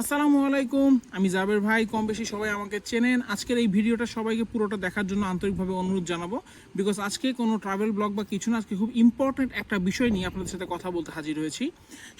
আসসালামু আলাইকুম। আমি জাবের ভাই কম বেশি সবাই আমাকে চেনেন। আজকের এই ভিডিওটা সবাইকে পুরোটা দেখার জন্য আন্তরিকভাবে অনুরোধ জানাব। বিকজ আজকে কোনো ট্রাভেল ব্লগ বা কিছু না, আজকে খুব ইম্পর্ট্যান্ট একটা বিষয় নিয়ে আপনাদের সাথে কথা বলতে হাজির হয়েছি।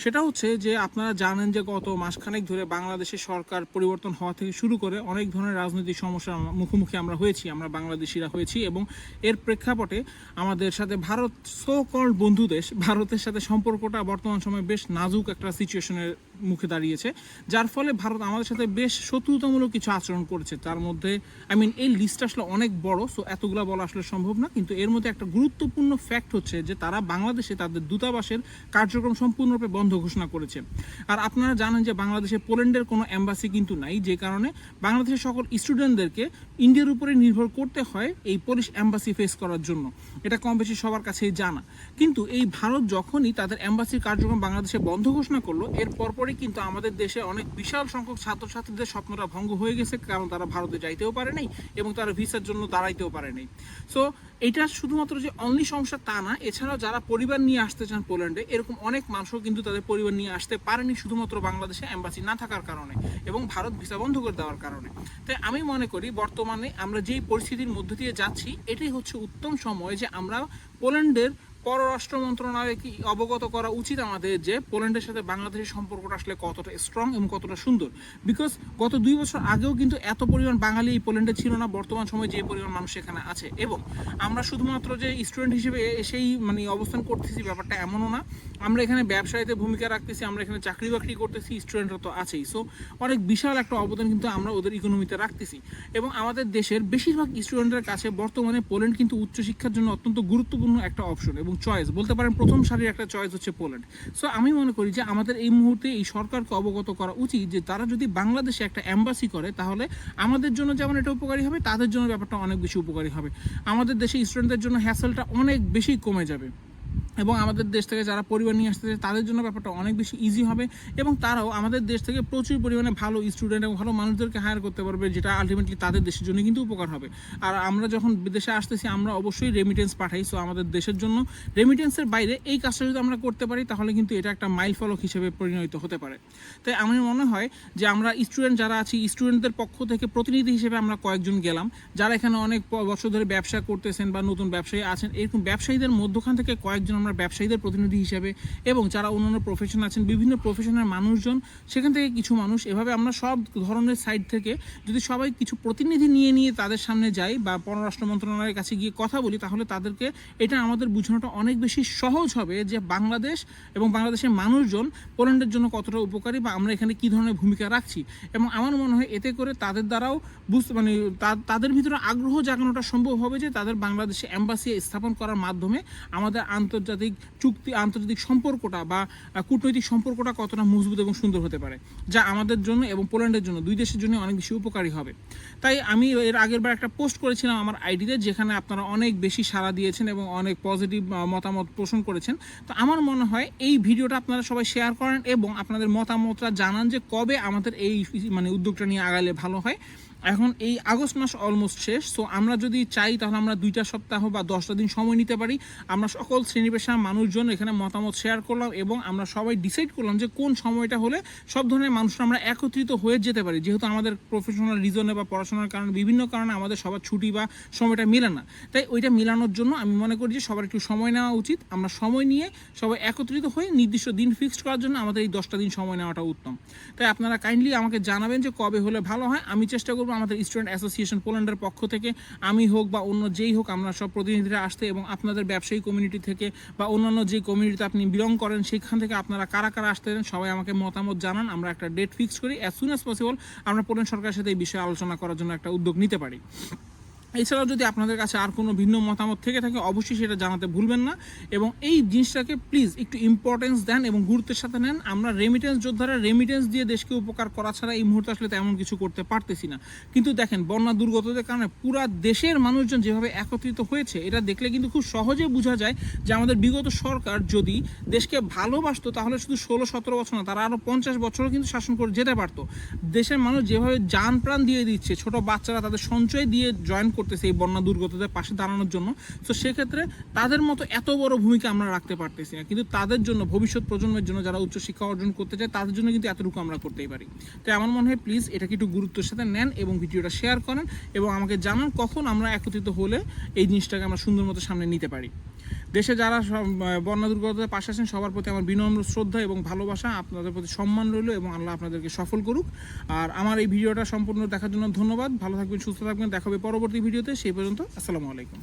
সেটা হচ্ছে যে, আপনারা জানেন যে গত মাসখানেক ধরে বাংলাদেশের সরকার পরিবর্তন হওয়া থেকে শুরু করে অনেক ধরনের রাজনৈতিক সমস্যার মুখোমুখি আমরা হয়েছি, আমরা বাংলাদেশিরা হয়েছি এবং এর প্রেক্ষাপটে আমাদের সাথে ভারত সো কল বন্ধু দেশ, ভারতের সাথে সম্পর্কটা বর্তমান সময়ে বেশ নাজুক একটা সিচুয়েশনের মুখে দাঁড়িয়েছে, যার ফলে ভারত আমাদের সাথে বেশ শত্রুতামূলক কিছু আচরণ করেছে। তার মধ্যে আই মিন এই লিস্ট আসলে অনেক বড় সো এতগুলো বলা আসলে সম্ভব না, কিন্তু এর মধ্যে একটা গুরুত্বপূর্ণ ফ্যাক্ট হচ্ছে যে তারা বাংলাদেশে তাদের দূতাবাসের কার্যক্রম সম্পূর্ণরূপে বন্ধ ঘোষণা করেছে। আর আপনারা জানেন যে বাংলাদেশে পোল্যান্ডের কোনো অ্যাম্বাসি কিন্তু নাই, যে কারণে বাংলাদেশের সকল স্টুডেন্টদেরকে ইন্ডিয়ার উপরে নির্ভর করতে হয় এই পুলিশ অ্যাম্বাসি ফেস করার জন্য। এটা কম বেশি সবার কাছেই জানা। কিন্তু এই ভারত যখনই তাদের এম্বাসির কার্যক্রম বাংলাদেশে বন্ধ ঘোষণা করল, এর পরপরই কিন্তু আমাদের দেশে অনেক বিশাল সংখ্যক ছাত্রছাত্রীদের স্বপ্নটা ভঙ্গ হয়ে গেছে, কারণ তারা ভারতে যাইতেও পারে নাই এবং তারা ভিসার জন্য দাঁড়াইতেও পারে নাই। সো এটা শুধুমাত্র যে অনলি সমস্যা তা না, এছাড়াও যারা পরিবার নিয়ে আসতে চান পোল্যান্ডে, এরকম অনেক মানুষও কিন্তু তাদের পরিবার নিয়ে আসতে পারেনি শুধুমাত্র বাংলাদেশে অ্যাম্বাসি না থাকার কারণে এবং ভারত ভিসা বন্ধ করে দেওয়ার কারণে। তাই আমি মনে করি, বর্তমানে আমরা যেই পরিস্থিতির মধ্য দিয়ে যাচ্ছি, এটাই হচ্ছে উত্তম সময় যে আমরা পোল্যান্ডের পররাষ্ট্র মন্ত্রণালয়কে অবগত করা উচিত আমাদের যে পোল্যান্ডের সাথে বাংলাদেশের সম্পর্কটা আসলে কতটা স্ট্রং এবং কতটা সুন্দর? বিকজ গত দুই বছর আগেও কিন্তু এত পরিমাণ বাঙালি এই পোল্যান্ডে ছিল না, বর্তমান সময়ে যে পরিমাণ মানুষ এখানে আছে। এবং আমরা শুধুমাত্র যে স্টুডেন্ট হিসেবে এসেই মানে অবস্থান করতেছি, ব্যাপারটা এমনও না। আমরা এখানে ব্যবসায়ীতে ভূমিকা রাখতেছি, আমরা এখানে চাকরি বাকরি করতেছি স্টুডেন্টরা তো আছেই। সো অনেক বিশাল একটা অবদান কিন্তু আমরা ওদের ইকোনমিতে রাখতেছি। এবং আমাদের দেশের বেশিরভাগ স্টুডেন্টের কাছে বর্তমানে পোল্যান্ড কিন্তু উচ্চশিক্ষার জন্য অত্যন্ত গুরুত্বপূর্ণ একটা অপশন এবং চয়েস বলতে পারেন প্রথম সারির একটা চয়েস হচ্ছে পোল্যান্ড সো আমি মনে করি যে আমাদের এই মুহূর্তে এই সরকারকে অবগত করা উচিত যে তারা যদি বাংলাদেশে একটা অ্যাম্বাসি করে, তাহলে আমাদের জন্য যেমন এটা উপকারী হবে, তাদের জন্য ব্যাপারটা অনেক বেশি উপকারী হবে। আমাদের দেশে স্টুডেন্টদের জন্য হ্যাসেলটা অনেক বেশি কমে যাবে। এবং আমাদের দেশ থেকে যারা পরিবার নিয়ে আসতেছে, তাদের জন্য ব্যাপারটা অনেক বেশি ইজি হবে এবং তারাও আমাদের দেশ থেকে প্রচুর পরিমাণে ভালো স্টুডেন্ট এবং ভালো মানুষদেরকে হায়ার করতে পারবে, যেটা আলটিমেটলি তাদের দেশের জন্য কিন্তু উপকার হবে। আর আমরা যখন বিদেশে আসতেছি, আমরা অবশ্যই রেমিটেন্স পাঠাই। সো আমাদের দেশের জন্য রেমিটেন্সের বাইরে এই কাজটা যদি আমরা করতে পারি, তাহলে কিন্তু এটা একটা মাইল ফলক হিসেবে পরিণত হতে পারে। তাই আমার মনে হয় যে আমরা স্টুডেন্ট যারা আছি স্টুডেন্টদের পক্ষ থেকে প্রতিনিধি হিসেবে আমরা কয়েকজন গেলাম, যারা এখানে অনেক বছর ধরে ব্যবসা করতেছেন বা নতুন ব্যবসায়ী আছেন, এরকম ব্যবসায়ীদের মধ্যখান থেকে কয়েকজন আমরা ব্যবসায়ীদের প্রতিনিধি হিসাবে এবং যারা অন্যান্য প্রফেশন আছেন, বিভিন্ন প্রফেশনের মানুষজন, সেখান থেকে কিছু মানুষ এভাবে আমরা সব ধরনের সাইড থেকে যদি সবাই কিছু প্রতিনিধি নিয়ে নিয়ে তাদের সামনে যাই বা পররাষ্ট্র মন্ত্রণালয়ের কাছে গিয়ে কথা বলি, তাহলে তাদেরকে এটা আমাদের বোঝানোটা অনেক বেশি সহজ হবে যে বাংলাদেশ এবং বাংলাদেশের মানুষজন পোল্যান্ডের জন্য কতটা উপকারী বা আমরা এখানে কি ধরনের ভূমিকা রাখছি। এবং আমার মনে হয় এতে করে তাদের দ্বারাও বুঝতে মানে তাদের ভিতরে আগ্রহ জাগানোটা সম্ভব হবে যে তাদের বাংলাদেশে অ্যাম্বাসি স্থাপন করার মাধ্যমে আমাদের আন্তর্জাতিক চুক্তি, আন্তর্জাতিক সম্পর্কটা বা কূটনৈতিক সম্পর্কটা কতটা মজবুত এবং সুন্দর হতে পারে, যা আমাদের জন্য এবং পোল্যান্ডের জন্য, দুই দেশের জন্য অনেক বেশি উপকারী হবে। তাই আমি এর আগের বার একটা পোস্ট করেছিলাম আমার আইডিতে, যেখানে আপনারা অনেক বেশি সাড়া দিয়েছেন এবং অনেক পজিটিভ মতামত পোষণ করেছেন। তো আমার মনে হয় এই ভিডিওটা আপনারা সবাই শেয়ার করেন এবং আপনাদের মতামতটা জানান যে কবে আমাদের এই মানে উদ্যোগটা নিয়ে আগালে ভালো হয়। এখন এই আগস্ট মাস অলমোস্ট শেষ সো আমরা যদি চাই তাহলে আমরা দুইটা সপ্তাহ বা দশটা দিন সময় নিতে পারি। আমরা সকল শ্রেণি পেশার মানুষজন এখানে মতামত শেয়ার করলাম এবং আমরা সবাই ডিসাইড করলাম যে কোন সময়টা হলে সব ধরনের মানুষরা আমরা একত্রিত হয়ে যেতে পারি, যেহেতু আমাদের প্রফেশনাল রিজনে বা পড়াশোনার কারণে বিভিন্ন কারণে আমাদের সবার ছুটি বা সময়টা মেলে না। তাই ওইটা মেলানোর জন্য আমি মনে করি যে সবার একটু সময় নেওয়া উচিত। আমরা সময় নিয়ে সবাই একত্রিত হয়ে নির্দিষ্ট দিন ফিক্সড করার জন্য আমাদের এই দশটা দিন সময় নেওয়াটা উত্তম। তাই আপনারা কাইন্ডলি আমাকে জানাবেন যে কবে হলে ভালো হয়। আমি চেষ্টা করব আমাদের স্টুডেন্ট অ্যাসোসিয়েশন পোল্যান্ডের পক্ষ থেকে, আমি হোক বা অন্য যেই হোক আমরা সব প্রতিনিধিরা আসতে এবং আপনাদের ব্যবসায়ী কমিউনিটি থেকে বা অন্যান্য যে কমিউনিটিতে আপনি বিলং করেন, সেখান থেকে আপনারা কারা কারা আসতে পারেন সবাই আমাকে মতামত জানান। আমরা একটা ডেট ফিক্স করি। অ্যাজ সুন অ্যাজ পসিবল আমরা পোল্যান্ড সরকারের সাথে এই বিষয়ে আলোচনা করার জন্য একটা উদ্যোগ নিতে পারি। এছাড়াও যদি আপনাদের কাছে আর কোনো ভিন্ন মতামত থেকে থাকে, অবশ্যই সেটা জানাতে ভুলবেন না। এবং এই জিনিসটাকে প্লিজ একটু ইম্পর্টেন্স দেন এবং গুরুত্বের সাথে নেন। আমরা রেমিটেন্স যোদ্ধারা রেমিটেন্স দিয়ে দেশকে উপকার করা ছাড়া এই মুহূর্তে আসলে তেমন কিছু করতে পারতেছি না। কিন্তু দেখেন, বন্যা দুর্গতদের কারণে পুরা দেশের মানুষজন যেভাবে একত্রিত হয়েছে, এটা দেখলে কিন্তু খুব সহজে বোঝা যায় যে আমাদের বিগত সরকার যদি দেশকে ভালোবাসতো, তাহলে শুধু ষোলো, সতেরো বছর না, তারা আরও পঞ্চাশ বছরও কিন্তু শাসন করে যেতে পারতো। দেশের মানুষ যেভাবে যান প্রাণ দিয়ে দিচ্ছে, ছোট বাচ্চারা তাদের সঞ্চয় দিয়ে জয়েন করতেছে এই বন্যা দুর্গতদের পাশে দাঁড়ানোর জন্য। তো সেক্ষেত্রে তাদের মতো এত বড় ভূমিকা আমরা রাখতে পারতেছি না। কিন্তু তাদের জন্য, ভবিষ্যৎ প্রজন্মের জন্য যারা উচ্চশিক্ষা অর্জন করতে চায়, তাদের জন্য কিন্তু এতটুকু আমরা করতেই পারি। তো আমার মনে হয় প্লিজ এটাকে একটু গুরুত্বের সাথে নেন এবং ভিডিওটা শেয়ার করেন এবং আমাকে জানান কখন আমরা একত্রিত হলে এই জিনিসটাকে আমরা সুন্দর মতো সামনে নিতে পারি। দেশে যারা বন্যা দুর্গতদের পাশে আছেন, সবার প্রতি আমার বিনম্র শ্রদ্ধা এবং ভালোবাসা, আপনাদের প্রতি সম্মান রইল এবং আল্লাহ আপনাদেরকে সফল করুক। আর আমার এই ভিডিওটা সম্পূর্ণ দেখার জন্য ধন্যবাদ। ভালো থাকবেন, সুস্থ থাকবেন। দেখাবে পরবর্তী ভিডিওতে। সেই পর্যন্ত, আসসালামু আলাইকুম।